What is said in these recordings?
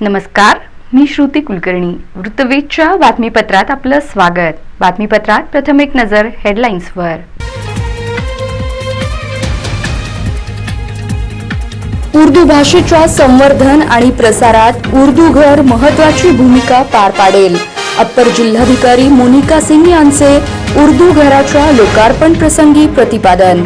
नमस्कार मी श्रुती कुलकर्णी. वृत्तवेधच्या बातमीपत्रात आपलं स्वागत. बातमीपत्रात प्रथम एक नजर हेडलाईन्सवर उर्दू भाषेच्या संवर्धन आणि प्रसारात उर्दू घर महत्वाची भूमिका पार पाडेल. अप्पर जिल्हाधिकारी मोनिका सिंग यांचे उर्दू घराच्या लोकार्पण प्रसंगी प्रतिपादन.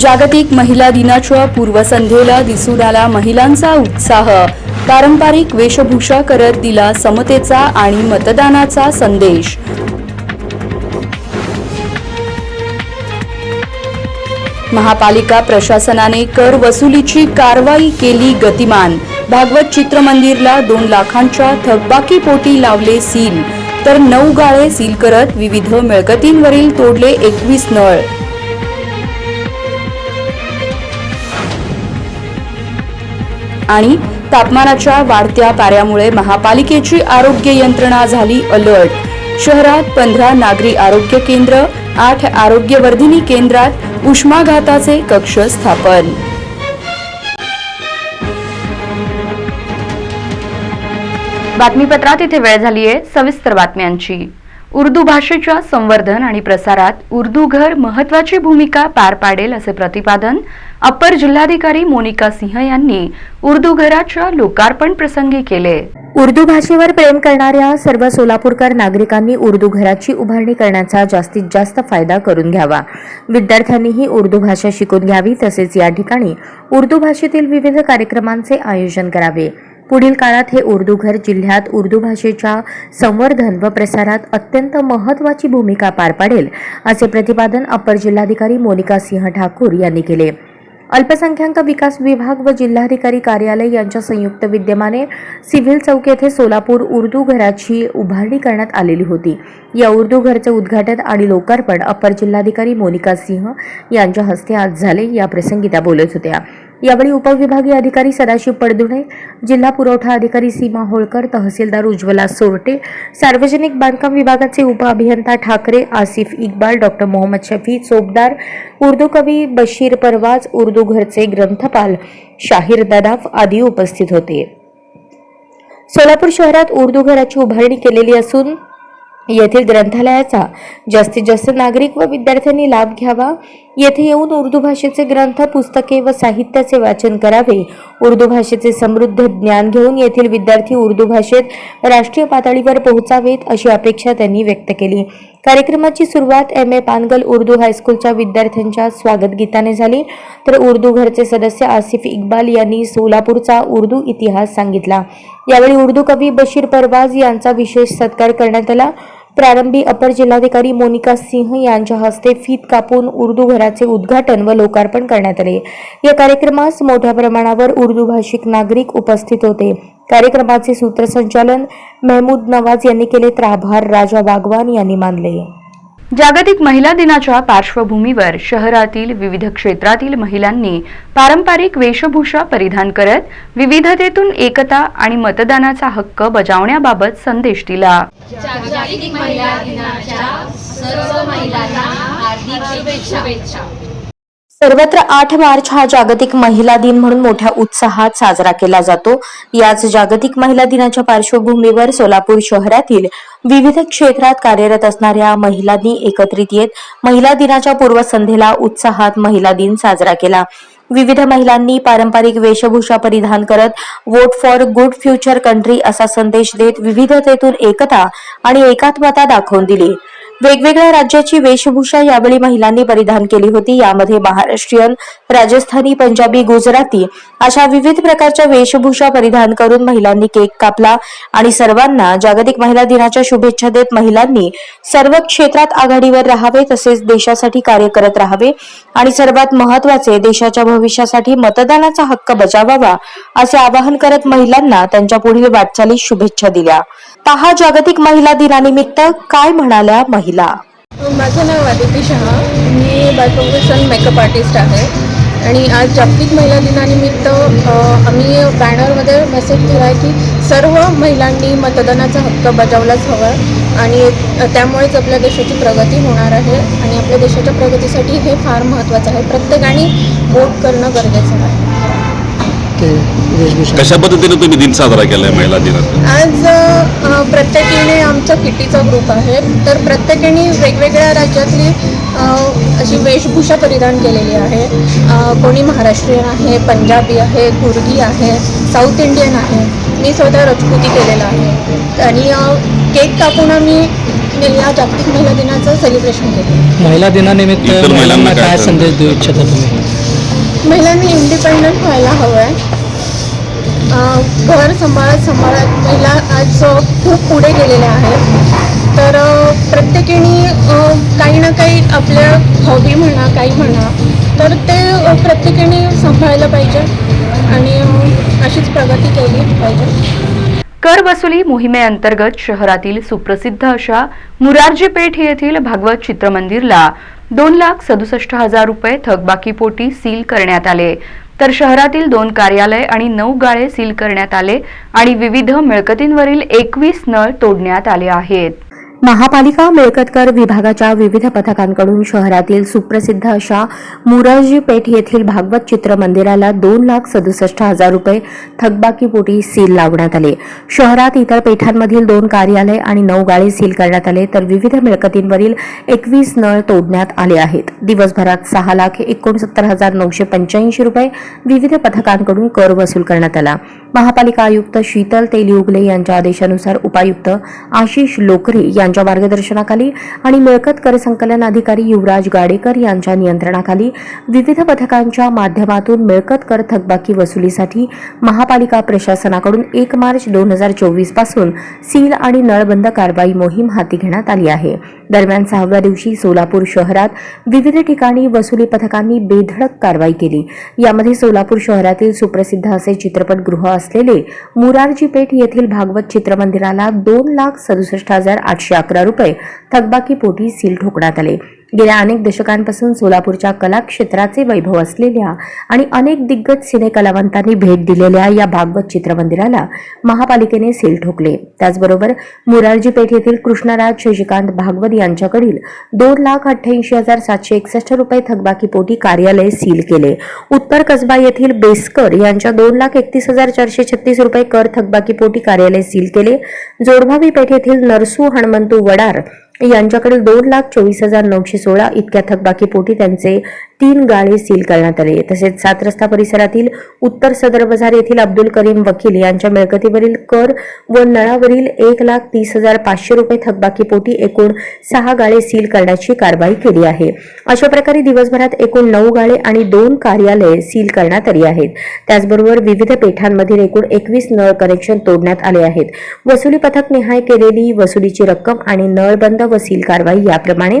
जागतिक महिला दिनाच्या पूर्वसंध्येला दिसून आला महिलांचा उत्साह. पारंपरिक वेशभूषा करत दिला समतेचा आणि मतदानाचा संदेश. महापालिका प्रशासनाने कर वसुलीची कारवाई केली गतिमान. भागवत चित्रमंदिरला दोन लाखांच्या थकबाकीपोटी लावले सील. तर नऊ गाळे सील करत विविध मिळकतींवरील तोडले एकवीस नळ. आणि तापमानाच्या वाढत्या पाऱ्यामुळे महापालिकेची आरोग्य यंत्रणा झाली अलर्ट. शहरात पंधरा नागरी आरोग्य केंद्र आठ आरोग्यवर्धिनी केंद्रात उष्माघाताचे कक्ष स्थापन. बातमीपत्रात इथे वेळ झाली आहे सविस्तर बातम्यांची. उर्दू भाषेच्या संवर्धन आणि प्रसारात उर्दू घर महत्वाची भूमिका पार पाडेल असे प्रतिपादन अप्पर जिल्हाधिकारी मोनिका सिंह यांनी उर्दू घराच्या लोकार्पण प्रसंगी केले. उर्दू भाषेवर प्रेम करणाऱ्या सर्व सोलापूरकर नागरिकांनी उर्दू घराची उभारणी करण्याचा जास्तीत जास्त फायदा करून घ्यावा. विद्यार्थ्यांनीही उर्दू भाषा शिकून घ्यावी तसेच या ठिकाणी उर्दू भाषेतील विविध कार्यक्रमांचे आयोजन करावे. पुढील काळात हे उर्दू घर जिल्ह्यात उर्दू भाषेच्या संवर्धन व प्रसारात अत्यंत महत्त्वाची भूमिका पार पाडेल असे प्रतिपादन अप्पर जिल्हाधिकारी मोनिका सिंह ठाकूर यांनी केले. अल्पसंख्याक विकास विभाग व जिल्हाधिकारी कार्यालय यांच्या संयुक्त विद्यमाने सिव्हिल चौक येथे सोलापूर उर्दू घराची उभारणी करण्यात आलेली होती. या उर्दू घरचे उद्घाटन आणि लोकार्पण अप्पर जिल्हाधिकारी मोनिका सिंह यांच्या हस्ते आज झाले. या प्रसंगी त्या बोलत होत्या. यावेळी उपविभागीय अधिकारी सदाशिव पडदुणे जिल्हा पुरवठा अधिकारी सीमा होळकर तहसीलदार उज्ज्वला सोरटे सार्वजनिक बांधकाम विभागाचे उपअभियंता ठाकरे आसिफ इक्बाल डॉक्टर मोहम्मद शफी चोपदार उर्दू कवी बशीर परवाज उर्दू घरचे ग्रंथपाल शाहीर ददाफ आदी उपस्थित होते. सोलापूर शहरात उर्दू घराची उभारणी केलेली असून येथील ग्रंथालयाचा जास्तीत जास्त नागरिक व विद्यार्थ्यांनी लाभ घ्यावा येथे येऊन उर्दू भाषेचे ग्रंथ पुस्तके व साहित्याचे वाचन करावे. उर्दू भाषेचे समृद्ध ज्ञान घेऊन येथील विद्यार्थी उर्दू भाषेत राष्ट्रीय पातळीवर पोहोचावेत अशी अपेक्षा त्यांनी व्यक्त केली. कार्यक्रमाची सुरुवात एम ए पानगल उर्दू हायस्कूलच्या विद्यार्थ्यांच्या स्वागत गीताने झाली. तर उर्दू घरचे सदस्य आसिफ इक्बाल यांनी सोलापूरचा उर्दू इतिहास सांगितला. यावेळी उर्दू कवी बशीर परवाज यांचा विशेष सत्कार करण्यात आला. प्रारंभी अपर जिल्हाधिकारी मोनिका सिंह यांच्या हस्ते फीत कापून उर्दू घराचे उद्घाटन व लोकार्पण करण्यात आले. या कार्यक्रमास मोठ्या प्रमाणावर उर्दू भाषिक नागरिक उपस्थित होते. कार्यक्रमाचे सूत्रसंचालन मेहमूद नवाज यांनी केले तर आभार राजा वागवान यांनी मानले. जागतिक महिला दिनाच्या पार्श्वभूमीवर शहरातील विविध क्षेत्रातील महिलांनी पारंपरिक वेशभूषा परिधान करत विविधतेतून एकता आणि मतदानाचा हक्क बजावण्याबाबत संदेश दिला. जागतिक महिला दिनाच्या सर्व महिलांना हार्दिक शुभेच्छा. सर्वत्र आठ मार्च हा जागतिक महिला दिन म्हणून मोठ्या उत्साहात साजरा केला जातो. याच जागतिक महिला दिनाच्या पार्श्वभूमीवर सोलापूर शहरातील विविध क्षेत्रात कार्यरत असणाऱ्या महिलांनी एकत्रित येत महिला दिनाच्या पूर्वसंध्येला उत्साहात महिला दिन साजरा केला. विविध महिलांनी पारंपरिक वेशभूषा परिधान करत vote for good future country असा संदेश देत विविधतेतून एकता आणि एकात्मता दाखवून दिली. वेगवेगळ्या राज्याची वेशभूषा यावेळी महिलांनी परिधान केली होती. यामध्ये महाराष्ट्रीयन राजस्थानी पंजाबी गुजराती अशा विविध प्रकारच्या वेशभूषा परिधान करून महिलांनी केक कापला आणि सर्वांना जागतिक महिला दिनाच्या शुभेच्छा देत महिलांनी सर्व क्षेत्रात आघाडीवर राहावे तसेच देशासाठी कार्य करत राहावे आणि सर्वात महत्त्वाचे देशाच्या भविष्यासाठी मतदानाचा हक्क बजावावा असे आवाहन करत महिलांना त्यांच्या पुढील वाटचालीस शुभेच्छा दिल्या. पहा जागतिक महिला दिनानिमित्त काय म्हणाल्या महिला. माझं नाव आदिती शहा. मी बाय प्रोफेशन मेकअप आर्टिस्ट आहे. आणि आज जागतिक महिला दिनानिमित्त आम्ही बॅनरमध्ये मेसेज दिला आहे की सर्व महिलांनी मतदानाचा हक्क बजावलाच हवा. आहे आणि त्यामुळेच आपल्या देशाची प्रगती होणार आहे. आणि आपल्या देशाच्या प्रगतीसाठी हे फार महत्त्वाचं आहे. प्रत्येकाने वोट करणं गरजेचं आहे. ते वेशभूषा कशा पद्धतीने तुम्ही दिन साजरा केलाय महिला दिनाचा आज अ, प्रत्येकीने आमचा किटीचा ग्रुप आहे. तर प्रत्येकीने वेगवेगळ्या राज्यातली अ, अशी वेशभूषा परिधान केलेली आहे. अ, कोणी महाराष्ट्रीयन आहे पंजाबी आहे गुर्गी आहे साऊथ इंडियन आहे. मी स्वतः रजपुती केलेला आहे. आणि अ, केक कापून आम्ही या जागतिक महिला दिनाचं सेलिब्रेशन केलं. महिला दिनानिमित्त इतर महिलांना महिलांना काय काय? संदेश देऊ इच्छिता तुम्ही? महिलांनी इंडिपेंडंट हवं आहे घर सांभाळत सांभाळत महिला आज खूप पुढे गेलेल्या आहेत. तर प्रत्येकीने काही ना काही आपल्या हॉबी म्हणा काही म्हणा तर ते प्रत्येकाने प्रत्येकीने पाहिजे. आणि अशीच प्रगती केली पाहिजे. कर वसुली मोहिमेअंतर्गत शहरातील सुप्रसिद्ध अशा मुरारजी पेठ येथील भागवत चित्रमंदिरला दोन लाख सदुसष्ट हजार रुपये थकबाकीपोटी सील करण्यात आले. तर शहरातील दोन कार्यालय आणि नऊ गाळे सील करण्यात आले आणि विविध मिळकतींवरील एकवीस नळ तोडण्यात आले आहेत. महापालिका मिळकतकर विभागाच्या विविध पथकांकडून शहरातील सुप्रसिद्ध अशा मुरारजी पेठ येथील भागवत चित्र मंदिराला दोन लाख सदुसष्ट हजार रुपये थकबाकीपोटी सील लावण्यात आले. शहरात इतर पेठांमधील दोन कार्यालय आणि नऊ गाळे सील करण्यात आले तर विविध मिळकतींवरील एकवीस नळ तोडण्यात आले आहेत. दिवसभरात सहा लाख एकोणसत्तर हजार नऊशे पंच्याऐंशी रुपये विविध पथकांकडून कर वसूल करण्यात आला. महापालिका आयुक्त शीतल तेलिउगले यांच्या आदेशानुसार उपायुक्त आशिष लोकरे यांच्या मार्गदर्शनाखाली आणि मिळकत कर संकलन अधिकारी युवराज गाडेकर यांच्या नियंत्रणाखाली विविध पथकांच्या माध्यमातून मिळकत कर थकबाकी वसुलीसाठी महापालिका प्रशासनाकडून एक मार्च दोन हजार चोवीसपासून सील आणि नळबंद कारवाई मोहीम हाती घेण्यात आली आहे. दरम्यान सहाव्या दिवशी सोलापूर शहरात विविध ठिकाणी वसुली पथकांनी बेधडक कारवाई केली. यामध्ये सोलापूर शहरातील सुप्रसिद्ध असे चित्रपटगृह असलेले मुरारजी पेठ येथील भागवत चित्रमंदिराला दोन लाख सदुसष्ट हजार आठशे अकरा रुपये थकबाकीपोटी सील ठोकण्यात आले. गेल्या अनेक दशकांपासून सोलापूरच्या कला क्षेत्राचे वैभव असलेल्या आणि अनेक दिग्गज सिनेकलावंतांनी भेट दिलेल्या या भागवत चित्रमंदिराला महापालिकेने सील ठोकले. त्याचबरोबर मुरारजी पेठ येथील कृष्णराज शशिकांत भागवत यांच्याकडील दोन लाख अठ्ठ्याऐंशी हजार सातशे एकसष्ट रुपये थकबाकीपोटी कार्यालय सील केले. उत्तर कसबा येथील बेसकर यांच्या दोन लाख एकतीस हजार चारशे छत्तीस रुपये कर थकबाकीपोटी कार्यालय सील केले. जोडभावी पेठ येथील नरसू हणमंतू वडार यांच्याकडील दोन लाख चोवीस हजार नऊशे सोळा इतक्या थकबाकीपोटी त्यांचे तीन गाळे सील करण्यात आले. तसेच सात रस्ता परिसरातील उत्तर सदर बाजार येथील अब्दुल करीम वकील यांच्या मिळकतीवरील कर व नळावरील एक लाख तीस हजार पाचशे रुपये थकबाकीपोटी एकूण सहा गाळे सील करण्याची कारवाई केली आहे. अशा प्रकारे दिवसभरात एकूण नऊ गाळे आणि दोन कार्यालये सील करण्यात आली आहेत. त्याचबरोबर विविध पेठांमधील एकूण एकवीस नळ कनेक्शन तोडण्यात आले आहेत. वसुली पथक निहाय केलेली वसुलीची रक्कम आणि नळबंद बंद सील कारवाई याप्रमाणे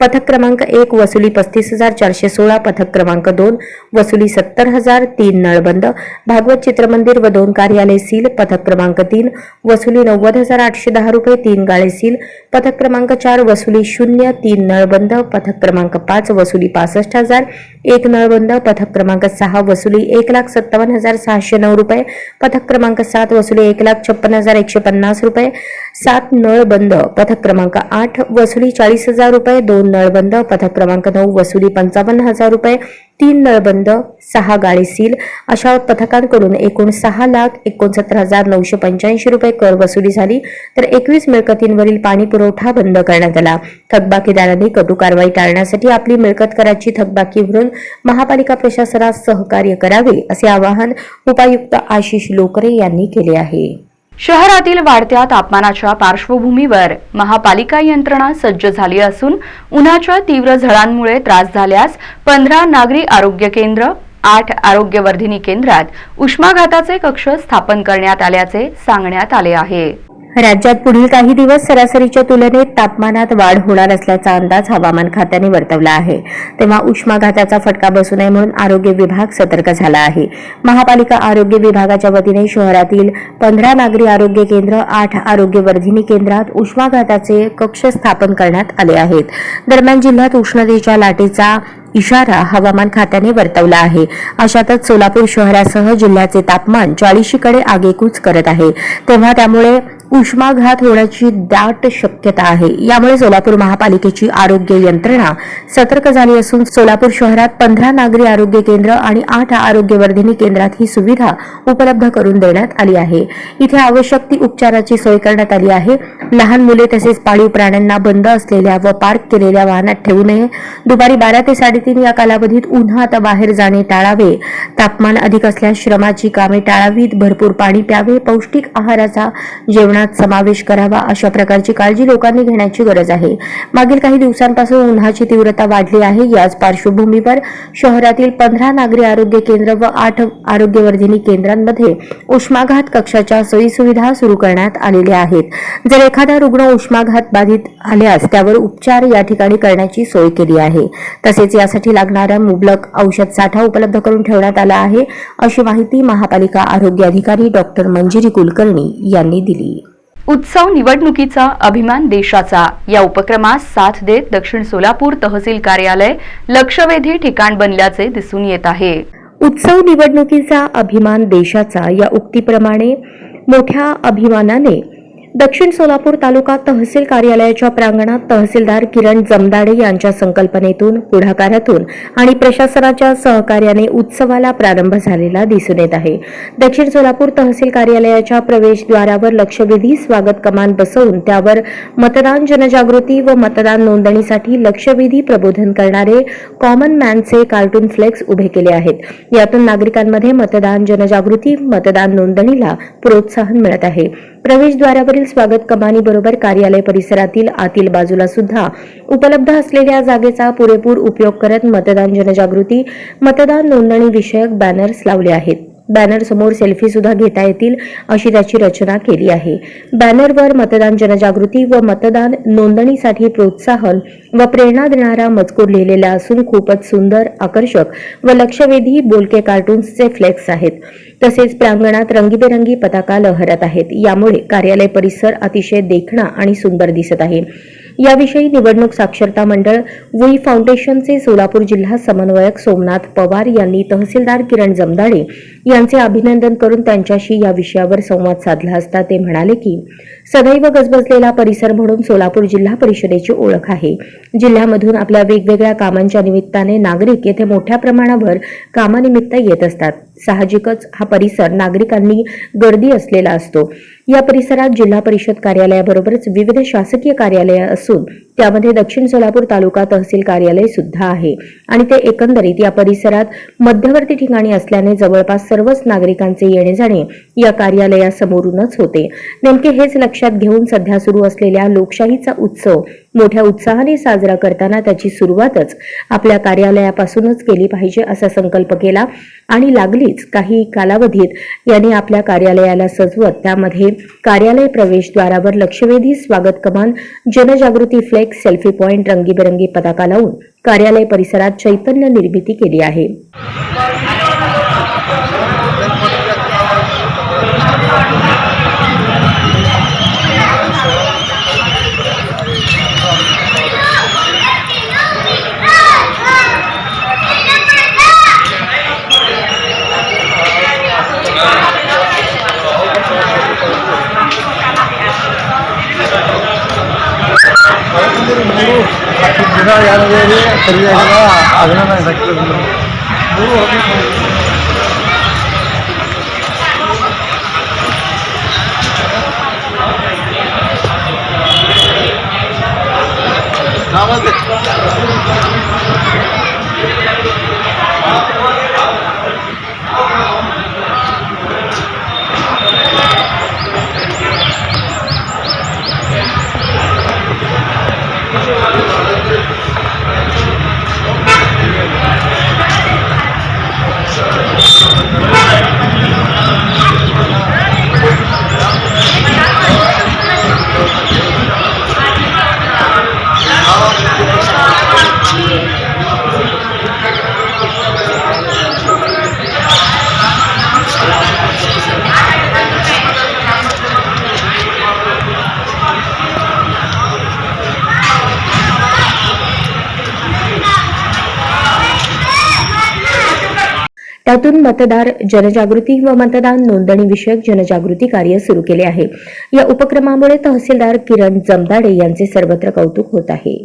पथक क्रमांक एक वसुली पस्तीस हजार चारशे सोळा पथक क्रमांक दोन वसुली सत्तर हजार तीन नळबंद भागवत चित्रमंदिर व दोन कार्यालय सील पथक क्रमांक तीन वसुली नव्वद हजार आठशे दहा रुपये तीन गाळे सील पथक क्रमांक चार वसुली शून्य तीन नळबंद पथक क्रमांक पाच वसुली पासष्ट हजार एक नळबंद पथक क्रमांक सहा वसुली एक लाख सत्तावन्न हजार सहाशे नऊ रुपये. पथक क्रमांक सात वसुली एक लाख छप्पन हजार एकशे पन्नास रुपये. सात नळबंद पथक क्रमांक आठ वसुली चाळीस हजार रुपये. दोन नळबंद पथक क्रमांक नऊ वसुली पंचावन्न हजार रुपये. तीन नळबंद सहा गाळी सील अशा पथकांकडून एकूण सहा लाख एकोणसत्तर हजार नऊशे पंच्याऐंशी रुपये कर वसुली झाली. तर एकवीस मिळकतींवरील पाणी पुरवठा बंद करण्यात आला. थकबाकीदारांनी कटु कारवाई टाळण्यासाठी आपली मिळकत कराची थकबाकी भरून महापालिका प्रशासनास सहकार्य करावे असे आवाहन उपायुक्त आशिष लोकरे यांनी केले आहे. शहरातील वाढत्या तापमानाच्या पार्श्वभूमीवर महापालिका यंत्रणा सज्ज झाली असून उन्हाच्या तीव्र झळांमुळे त्रास झाल्यास पंधरा नागरी आरोग्य केंद्र आठ आरोग्यवर्धिनी केंद्रात उष्माघाताचे कक्ष स्थापन करण्यात आल्याचे सांगण्यात आले आहे. राज्यात पुढील काही दिवस सरासरीच्या तुलनेत तापमानात वाढ होणार असल्याचा अंदाज हवामान खात्याने वर्तवला आहे. तेव्हा उष्माघाताचा फटका बसू नये म्हणून आरोग्य विभाग सतर्क झाला आहे. महापालिका आरोग्य विभागाच्या वतीने शहरातील पंधरा नागरी आरोग्य केंद्र आठ आरोग्यवर्धिनी केंद्रात उष्माघाताचे कक्ष स्थापन करण्यात आले आहेत. दरम्यान जिल्ह्यात उष्णतेच्या लाटेचा इशारा हवामान खात्याने वर्तवला आहे. अशातच सोलापूर शहरासह जिल्ह्याचे तापमान चाळीशीकडे आगेकूच करत आहे. तेव्हा त्यामुळे उष्माघात होण्याची दाट शक्यता आहे. यामुळे सोलापूर महापालिकेची आरोग्य यंत्रणा सतर्क झाली असून सोलापूर शहरात पंधरा नागरी आरोग्य केंद्र आणि आठ आरोग्यवर्धिनी केंद्रात ही सुविधा उपलब्ध करून देण्यात आली आहे. इथे आवश्यक ती उपचाराची सोय करण्यात आली आहे. लहान मुले तसेच पाळीव प्राण्यांना बंद असलेल्या व पार्क केलेल्या वाहनात ठेवू नये. दुपारी बारा ते साडेतीन या कालावधीत उन्हात बाहेर जाणे टाळावे. तापमान अधिक असल्यास श्रमाची कामे टाळावीत. भरपूर पाणी प्यावे. पौष्टिक आहाराचा प्रमाणात समावेश करावा अशा प्रकारची काळजी लोकांनी घेण्याची गरज आहे. मागील काही दिवसांपासून उन्हाची तीव्रता वाढली आहे. याच पार्श्वभूमीवर शहरातील पंधरा नागरी आरोग्य केंद्र व आठ आरोग्यवर्धिनी केंद्रांमध्ये उष्माघात कक्षाच्या सोयीसुविधा सुरू करण्यात आलेल्या आहेत. जर एखादा रुग्ण उष्माघात बाधित आल्यास त्यावर उपचार या ठिकाणी करण्याची सोय केली आहे. तसेच यासाठी लागणारा मुबलक औषध साठा उपलब्ध करून ठेवण्यात आला आहे अशी माहिती महापालिका आरोग्य अधिकारी डॉक्टर मंजिरी कुलकर्णी यांनी दिली. उत्सव निवडणुकीचा अभिमान देशाचा. या उपक्रमास साथ देत दक्षिण सोलापूर तहसील कार्यालय लक्षवेधी ठिकाण बनल्याचे दिसून येत आहे. उत्सव निवडणुकीचा अभिमान देशाचा या उक्तीप्रमाणे मोठ्या अभिमानाने दक्षिण सोलापूर तालुका तहसील कार्यालयाच्या प्रांगणात तहसीलदार किरण जमदाडे यांच्या संकल्पनेतून पुढाकारातून आणि प्रशासनाच्या सहकार्याने उत्सवाला प्रारंभ झालेला दिसून येत आहे. दक्षिण सोलापूर तहसील कार्यालयाच्या प्रवेशद्वारावर लक्षवेधी स्वागत कमान बसवून त्यावर मतदान जनजागृती व मतदान नोंदणीसाठी लक्षवेधी प्रबोधन करणारे कॉमन मॅनचे कार्टून फ्लेक्स उभे केले आहेत. यातून नागरिकांमध्ये मतदान जनजागृती मतदान नोंदणीला प्रोत्साहन मिळत आहे. प्रवेशद्वारावरील स्वागत कमानीबरोबर कार्यालय परिसरातील आतील बाजूला सुद्धा उपलब्ध असलेल्या जागेचा पुरेपूर उपयोग करत मतदान जनजागृती मतदान नोंदणी विषयक बॅनर्स लावले आहेत. बॅनर समोर सेल्फी सुद्धा घेता येतील अशी त्याची रचना केली आहे. बॅनरवर मतदान जनजागृती व मतदान नोंदणीसाठी प्रोत्साहन व प्रेरणा देणारा मजकूर लिहिलेला असून खूपच सुंदर आकर्षक व लक्षवेधी बोलके कार्टून्सचे फ्लेक्स आहेत. तसेच प्रांगणात रंगीबेरंगी पताका लहरत आहेत. यामुळे कार्यालय परिसर अतिशय देखणा आणि सुंदर दिसत आहे. याविषयी निवडणूक साक्षरता मंडळ वुई फाउंडेशनचे सोलापूर जिल्हा समन्वयक सोमनाथ पवार यांनी तहसीलदार किरण जमदाडे यांचे अभिनंदन करून त्यांच्याशी या विषयावर संवाद साधला असता ते म्हणाले की सदैव गजबजलेला परिसर म्हणून सोलापूर जिल्हा परिषदेची ओळख आहे. जिल्ह्यामधून आपल्या वेगवेगळ्या कामांच्या निमित्ताने नागरिक येथे मोठ्या प्रमाणावर कामानिमित्त येत असतात. साहजिकच हा परिसर नागरिकांनी गर्दी असलेला असतो. या परिसरात जिल्हा परिषद कार्यालयाबरोबरच विविध शासकीय कार्यालये असून त्यामध्ये दक्षिण सोलापूर तालुका तहसील कार्यालय सुद्धा आहे. आणि ते एकंदरीत या परिसरात मध्यवर्ती ठिकाणी असल्याने जवळपास सर्वच नागरिकांचे येणे जाणे या कार्यालयासमोरूनच होते. नेमके हेच लक्षात घेऊन सध्या सुरू असलेल्या लोकशाहीचा उत्सव मोठ्या उत्साहाने साजरा करताना त्याची सुरुवातच आपल्या कार्यालयापासूनच केली पाहिजे असा संकल्प केला. आणि लागलीच काही कालावधीत यांनी आपल्या कार्यालयाला सजवत त्यामध्ये कार्यालय प्रवेशद्वारावर लक्षवेधी स्वागत कमान जनजागृती फ्लेक्स सेल्फी पॉइंट रंगीबेरंगी पताका लावून कार्यालय परिसरात चैतन्य निर्मिती केली आहे. తెలియదు అభినందన శక్తులు माध्यमातून मतदार जनजागृती व मतदान नोंदणी विषयक जनजागृती कार्य सुरू केले आहे. या उपक्रमामुळे तहसीलदार किरण जमदाडे यांचे सर्वत्र कौतुक होत आहे.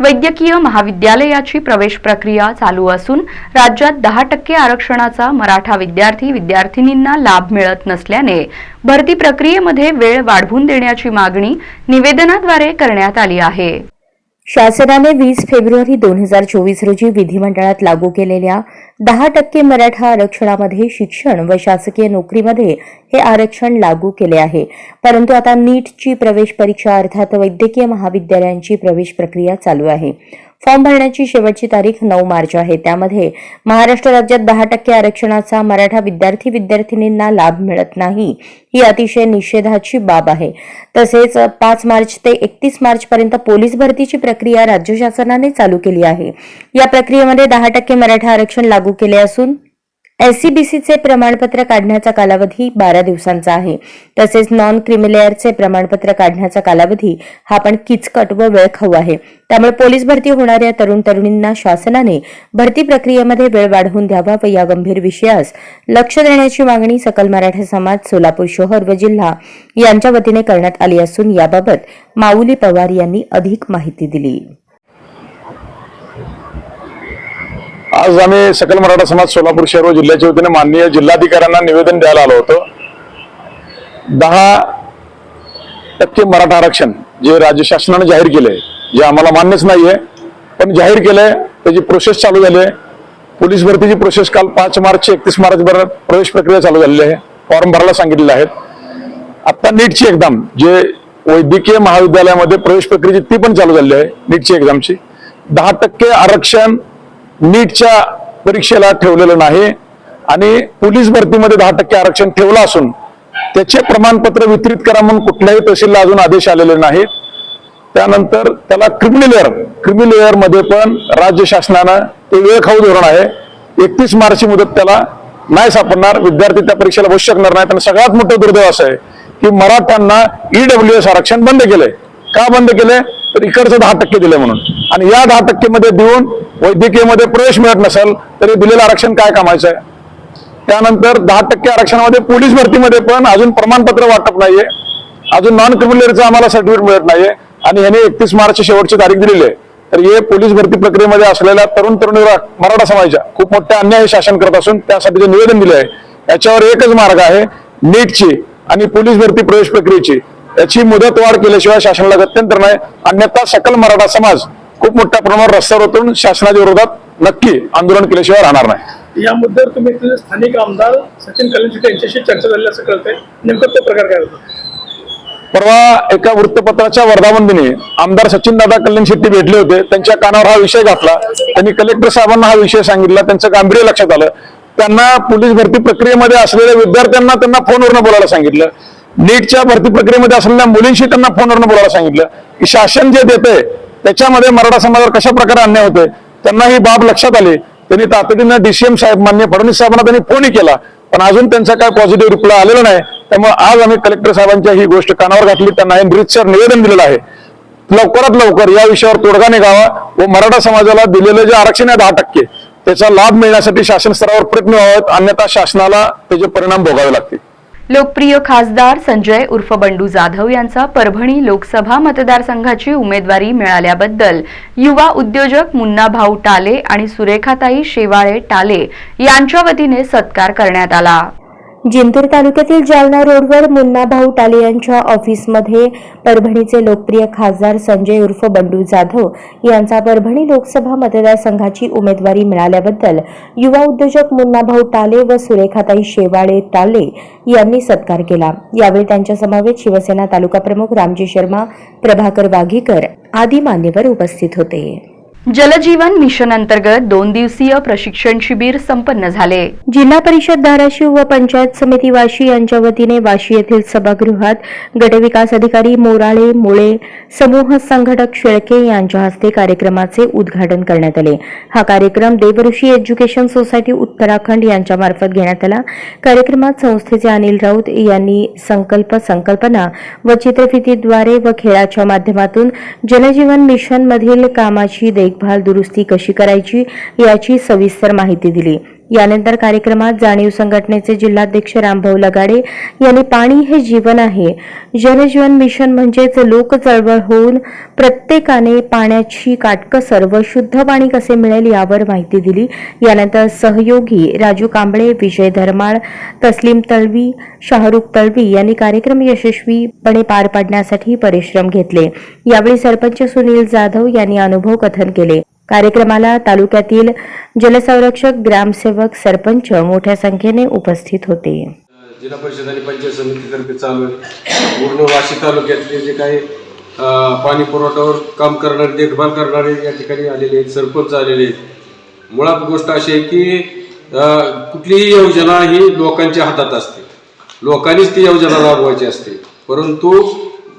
वैद्यकीय महाविद्यालयाची प्रवेश प्रक्रिया चालू असून राज्यात दहा टक्के आरक्षणाचा मराठा विद्यार्थी विद्यार्थिनींना लाभ मिळत नसल्याने भरती प्रक्रियेमध्ये वेळ वाढवून देण्याची मागणी निवेदनाद्वारे करण्यात आली आहे. शासनाने वीस फेब्रुवारी दोन हजार चोवीस रोजी विधिमंडळात लागू केलेल्या दहा टक्के मराठा आरक्षणामध्ये शिक्षण व शासकीय नोकरीमध्ये हे आरक्षण लागू केले आहे. परंतु आता नीटची प्रवेश परीक्षा अर्थात वैद्यकीय महाविद्यालयांची प्रवेश प्रक्रिया चालू आहे. फॉर्म भरण्याची शेवटची तारीख नऊ मार्च आहे. त्यामध्ये महाराष्ट्र राज्यात दहा टक्के आरक्षणाचा मराठा विद्यार्थी विद्यार्थिनींना लाभ मिळत नाही. ही अतिशय निषेधाची बाब आहे. तसेच पाच मार्च ते एकतीस मार्च पर्यंत पोलीस भरतीची प्रक्रिया राज्य शासनाने चालू केली आहे. या प्रक्रियेमध्ये दहा टक्के मराठा आरक्षण लागू केले असून एससीबीसीचे प्रमाणपत्र काढण्याचा कालावधी बारा दिवसांचा आहे. तसेच नॉन क्रिमिलेअरचे प्रमाणपत्र काढण्याचा कालावधी हा पण किचकट व वेळखाऊ आहे. त्यामुळे पोलीस भरती होणाऱ्या तरुण तरुणींना शासनाने भरती प्रक्रियेमध्ये वेळ वाढवून द्यावा व या गंभीर विषयास लक्ष देण्याची मागणी सकल मराठा समाज सोलापूर शहर व जिल्हा यांच्या वतीने करण्यात आली असून याबाबत माऊली पवार यांनी अधिक माहिती दिली. आज आम्ही सकल मराठा समाज सोलापूर शहर व जिल्ह्याच्या वतीने माननीय जिल्हाधिकाऱ्यांना निवेदन द्यायला आलो होतो. दहा टक्के मराठा आरक्षण जे राज्य शासनाने जाहीर केले जे आम्हाला मान्यच नाहीये पण जाहीर केलंय त्याची प्रोसेस चालू झाली आहे. पोलीस भरतीची प्रोसेस काल पाच मार्च एकतीस मार्च पर्यंत प्रवेश प्रक्रिया चालू झालेली आहे. फॉर्म भरायला सांगितलेले आहेत. आता नीटची एक्झाम जे वैद्यकीय महाविद्यालयामध्ये प्रवेश प्रक्रियेची ती पण चालू झालेली आहे नीटची एक्झामची दहा टक्के आरक्षण नीटच्या परीक्षेला ठेवलेलं नाही आणि पोलीस भरतीमध्ये दहा टक्के आरक्षण ठेवलं असून त्याचे प्रमाणपत्र वितरित करा म्हणून कुठल्याही तहसीलला अजून आदेश आलेले नाहीत. त्यानंतर त्याला क्रिमिलेअर लेअर क्रिमिनलमध्ये पण राज्य शासनानं ते वेळ खाऊ धोरण आहे. एकतीस मार्चची मुदत त्याला नाही सापडणार. विद्यार्थी त्या परीक्षेला बसू शकणार नाही आणि सगळ्यात मोठं दुर्दैव असं आहे की मराठ्यांना ईडब्ल्यू एस आरक्षण बंद केलंय. का बंद केलंय? तर इकडचं दहा टक्के दिले म्हणून. आणि या दहा टक्के मध्ये देऊन वैद्यकीयमध्ये प्रवेश मिळत नसेल तरी दिलेलं आरक्षण काय कामायचं आहे? त्यानंतर दहा टक्के आरक्षणामध्ये पोलीस भरतीमध्ये पण अजून प्रमाणपत्र वाटप नाहीये. अजून नॉन क्रिमिनलचं आम्हाला सर्टिफिकेट मिळत नाहीये. आणि ह्याने एकतीस मार्च शेवटची तारीख दिलेली आहे. तर हे पोलीस भरती प्रक्रियेमध्ये असलेल्या तरुण तरुणी मराठा समाजाच्या खूप मोठ्या अन्याय शासन करत असून त्यासाठी जे निवेदन दिले आहे याच्यावर एकच मार्ग आहे नीटची आणि पोलीस भरती प्रवेश प्रक्रियेची. याची मुदतवाढ केल्याशिवाय शासनाला गत्यंतर नाही. अन्यथा सकल मराठा समाज खूप मोठ्या प्रमाणावर रस्त्यावर उतरून शासनाच्या विरोधात नक्की आंदोलन केल्याशिवाय राहणार नाही. या मुद्द्यावर तुम्ही स्थानिक आमदार सचिन कल्याणशेट्टी यांच्याशी चर्चा झाली असं कळतंय. नेमकं तो प्रकार काय होतो? परवा एका वृत्तपत्राच्या वर्धावंदीने आमदार सचिन दादा कल्याण शेट्टी भेटले होते. त्यांच्या कानावर हा विषय घातला. त्यांनी कलेक्टर साहेबांना हा विषय सांगितला. त्यांचं गांभीर्य लक्षात आलं. त्यांना पोलीस भरती प्रक्रियेमध्ये असलेल्या विद्यार्थ्यांना त्यांना फोनवरनं बोलायला सांगितलं. नीटच्या भरती प्रक्रियेमध्ये असलेल्या मुलींशी त्यांना फोनवरनं बोलायला सांगितलं की शासन जे देते त्याच्यामध्ये मराठा समाजावर कशा प्रकारे अन्याय होते त्यांना ही बाब लक्षात आली. त्यांनी तातडीनं डीसीएम साहेब मान्य फडणवीस साहेबांना त्यांनी फोनही केला. पण अजून त्यांचा काय पॉझिटिव्ह रिप्लाय आलेला नाही. त्यामुळे आज आम्ही कलेक्टर साहेबांच्या ही गोष्ट कानावर घातली. त्यांना हे रितसर निवेदन दिलेलं आहे. लवकरात लवकर या विषयावर तोडगा निघावा व मराठा समाजाला दिलेलं जे आरक्षण आहे दहा टक्के त्याचा लाभ मिळण्यासाठी शासन स्तरावर प्रयत्न व्हावेत. अन्यथा शासनाला त्याचे परिणाम भोगावे लागतील. लोकप्रिय खासदार संजय उर्फ बंडू जाधव यांचा परभणी लोकसभा मतदारसंघाची उमेदवारी मिळाल्याबद्दल युवा उद्योजक मुन्ना भाऊ टाले आणि सुरेखाताई शेवाळे टाले यांच्या वतीने सत्कार करण्यात आला. जिंतूर तालुक्यातील जालना रोडवर मुन्नाभाऊ टाले यांच्या ऑफिसमध्ये परभणीचे लोकप्रिय खासदार संजय उर्फ बंडू जाधव यांचा परभणी लोकसभा मतदारसंघाची उमेदवारी मिळाल्याबद्दल युवा उद्योजक मुन्नाभाऊ टाले व सुरेखाताई शेवाळे टाले यांनी सत्कार केला. यावेळी त्यांच्या समवेत शिवसेना तालुका प्रमुख रामजी शर्मा प्रभाकर वाघीकर आदी मान्यवर उपस्थित होते. जलजीवन मिशन अंतर्गत दोन दिवसीय प्रशिक्षण शिबिर संपन्न झाले. जिल्हा परिषद धाराशिव व पंचायत समिती वाशी यांच्या वतीने वाशी येथील सभागृहात गटविकास अधिकारी मोराळे मुळे समूह संघटक शेळके यांच्या हस्ते कार्यक्रमाचे उद्घाटन करण्यात आले. हा कार्यक्रम देवऋषी एज्युकेशन सोसायटी उत्तराखंड यांच्यामार्फत घेण्यात आला. कार्यक्रमात संस्थेचे अनिल राऊत यांनी संकल्प संकल्पना व चित्रफितीद्वारे व खेळाच्या माध्यमातून जलजीवन मिशनमधील कामाची देख देखभाल दुरुस्ती कशी करायची याची सविस्तर माहिती दिली. यानंतर कार्यक्रमात जाणीव संघटनेचे जिल्हाध्यक्ष रामभाऊ लगाडे यांनी पाणी हे जीवन आहे. जनजीवन मिशन म्हणजेच लोक चळवळ होऊन प्रत्येकाने पाण्याची काटकसर व शुद्ध पाणी कसे मिळेल यावर माहिती दिली. यानंतर सहयोगी राजू कांबळे विजय धर्माळ तस्लीम तळवी शाहरुख तळवी यांनी कार्यक्रम यशस्वीपणे पार पाडण्यासाठी परिश्रम घेतले. यावेळी सरपंच सुनील जाधव यांनी अनुभव कथन केले. कार्यक्रमाला तालुक्यातील जलसंरक्षक ग्रामसेवक सरपंच मोठ्या संख्येने उपस्थित होते. जिल्हा परिषद आणि पंचायत समितीतर्फे चालू आहे. पूर्ण वाशी तालुक्यातले जे काही पाणी पुरवठ्यावर काम करणारे देखभाल करणारे या ठिकाणी आलेले आहेत सरपंच आलेले आहेत. मुळात गोष्ट अशी आहे की कुठलीही योजना ही लोकांच्या हातात असते. लोकांनीच ती योजना राबवायची असते. परंतु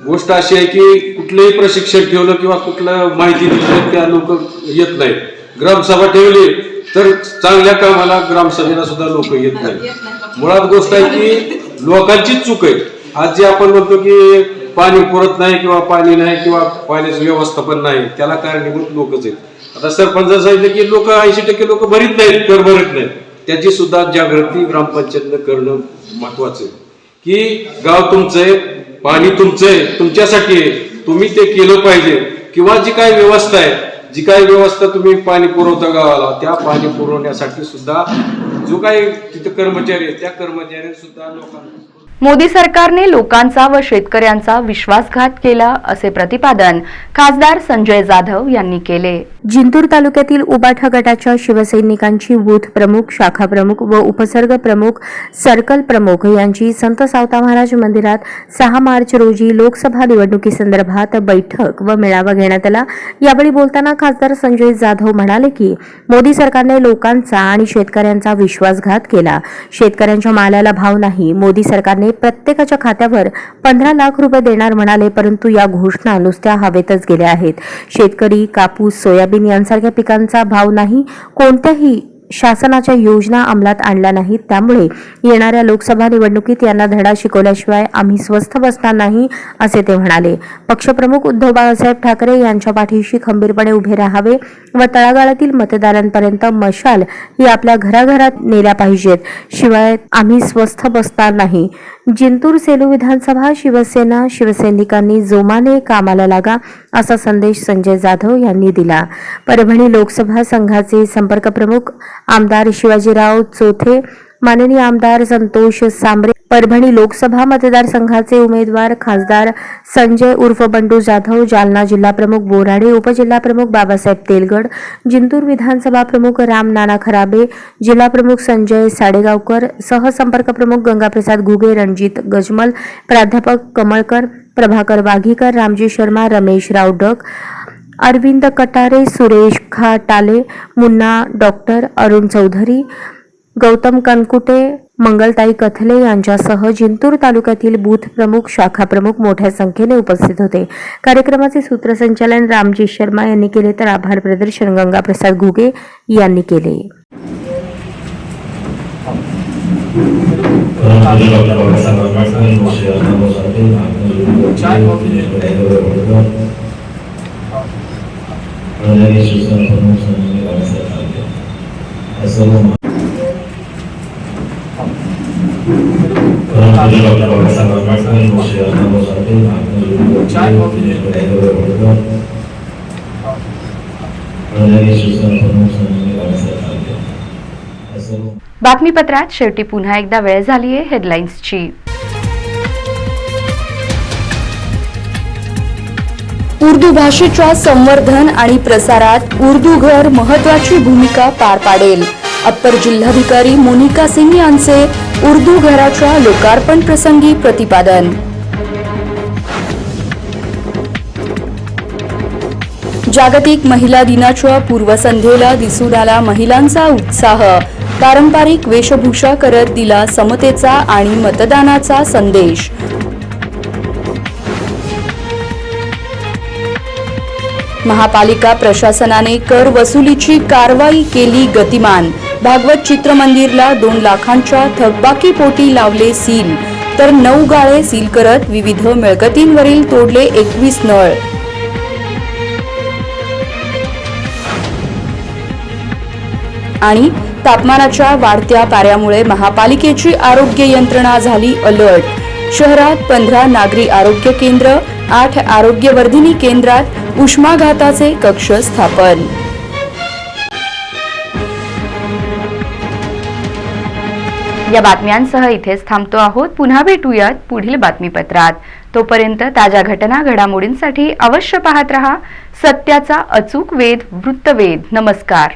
गोष्ट अशी आहे की कुठलंही प्रशिक्षण ठेवलं किंवा कुठलं माहिती दिली त्या लोक येत नाहीत ग्रामसभा ठेवली तर चांगल्या कामाला ग्रामसभेला सुद्धा लोक येत नाहीत मुळात गोष्ट आहे की लोकांचीच चूक आहे. आज जे आपण म्हणतो की पाणी पुरत नाही किंवा पाणी नाही किंवा पाण्याचं व्यवस्थापन नाही त्याला कारणीभूत लोकच आहेत. आता सरपंच सांगितलं की लोक ऐंशी टक्के लोक भरीत नाहीत कर भरत नाहीत. त्याची सुद्धा जागृती ग्रामपंचायतनं करणं महत्वाचं आहे. की गाव तुमचं आहे पाणी तुमचं आहे तुमच्यासाठी आहे तुम्ही ते केलं पाहिजे. किंवा जी काही व्यवस्था आहे जी काही व्यवस्था तुम्ही पाणी पुरवता गावाला त्या पाणी पुरवण्यासाठी सुद्धा जो काही तिथे कर्मचारी आहे त्या कर्मचाऱ्यांनी सुद्धा लोकांना मोदी सरकारने लोकांचा व शेतकऱ्यांचा विश्वासघात केला असे प्रतिपादन खासदार संजय जाधव यांनी केले. जिंतूर तालुक्यातील उबाठा गटाच्या शिवसैनिकांची बूथ प्रमुख शाखा प्रमुख व उपसर्ग प्रमुख सर्कल प्रमुख यांची संत सावता महाराज मंदिरात सहा मार्च रोजी लोकसभा निवडणुकीसंदर्भात बैठक व मेळावा घेण्यात आला. यावेळी बोलताना खासदार संजय जाधव म्हणाले की मोदी सरकारने लोकांचा आणि शेतकऱ्यांचा विश्वासघात केला. शेतकऱ्यांच्या मालाला भाव नाही. मोदी सरकारने प्रत्येकाच्या खात्यावर पंधरा लाख रुपये देणार म्हणाले परंतु या घोषणा नुसत्या हवेतच गेल्या आहेत. शेतकरी कापूस सोयाबीन यांसारख्या पिकांचा भाव नाही. कोणत्याही शासनाच्या योजना अंमलात आणल्या नाहीत. त्यामुळे येणाऱ्या लोकसभा निवडणुकीत यांना धडा शिकवल्याशिवाय आम्ही स्वस्थ बसणार नाही असे ते म्हणाले. पक्षप्रमुख उद्धव बाळासाहेब ठाकरे यांच्या पाठीशी खंबीरपणे उभे राहावे व तळागाळातील मतदारांपर्यंत मशाल ही आपल्या घराघरात नेल्या पाहिजेत. शिवाय आम्ही स्वस्थ बसणार नाही. जिंतूर सेलू विधानसभा शिवसेना शिवसैनिकांनी जोमाने कामाला लागा असा संदेश संजय जाधव यांनी दिला. परभणी लोकसभा संघाचे संपर्क प्रमुख आमदार शिवाजीराव चोथे माननीय आमदार संतोष सांबरे परभणी लोकसभा मतदारसंघाचे उमेदवार खासदार संजय उर्फ बंडू जाधव जालना जिल्हा प्रमुख बोराडे उपजिल्हा प्रमुख बाबासाहेब तेलगड जिंतूर विधानसभा प्रमुख राम नाना खराबे जिल्हा प्रमुख संजय साडेगावकर सहसंपर्क प्रमुख गंगाप्रसाद घुगे रणजित गजमल प्राध्यापक कमळकर प्रभाकर वाघीकर रामजी शर्मा रमेश रावडक अरविंद कटारे सुरेश खाटाले मुन्ना डॉक्टर अरुण चौधरी गौतम कनकुटे मंगलताई कथले यांच्यासह जिंतूर तालुक्यातील बूथ प्रमुख शाखा प्रमुख मोठ्या संख्येने उपस्थित होते. कार्यक्रमाचे सूत्रसंचालन रामजी शर्मा यांनी केले तर आभार प्रदर्शन गंगाप्रसाद घुगे यांनी केले. बातमीपत्रात शेवटी पुन्हा एकदा वेळ झालीये हेडलाईन्सची. उर्दू भाषेच्या संवर्धन आणि प्रसारात उर्दू घर महत्वाची भूमिका पार पाडेल. अप्पर जिल्हाधिकारी मोनिका सिंग यांचे उर्दू घराच्या लोकार्पण प्रसंगी प्रतिपादन. जागतिक महिला दिनाच्या पूर्वसंध्येला दिसून आला महिलांचा उत्साह. पारंपरिक वेशभूषा करत दिला समतेचा आणि मतदानाचा संदेश. महापालिका प्रशासनाने कर वसुलीची कारवाई केली गतिमान. भागवत चित्रमंदिरला दोन लाखांच्या थकबाकीपोटी लावले सील. तर नऊ गाळे सील करत विविध मिळकतींवरील तोडले एकवीस नळ. आणि तापमानाच्या वाढत्या पाऱ्यामुळे महापालिकेची आरोग्य यंत्रणा झाली अलर्ट. शहरात पंधरा नागरी आरोग्य केंद्र आठ आरोग्यवर्धिनी केंद्रात उष्माघाताचे कक्ष स्थापन. या बातम्यांसह इथेच थांबतो आहोत. पुन्हा भेटूयात पुढील बातमीपत्रात. तोपर्यंत ताज्या घटना घडामोडींसाठी अवश्य पाहत रहा. सत्याचा अचूक वेध वृत्तवेध. नमस्कार.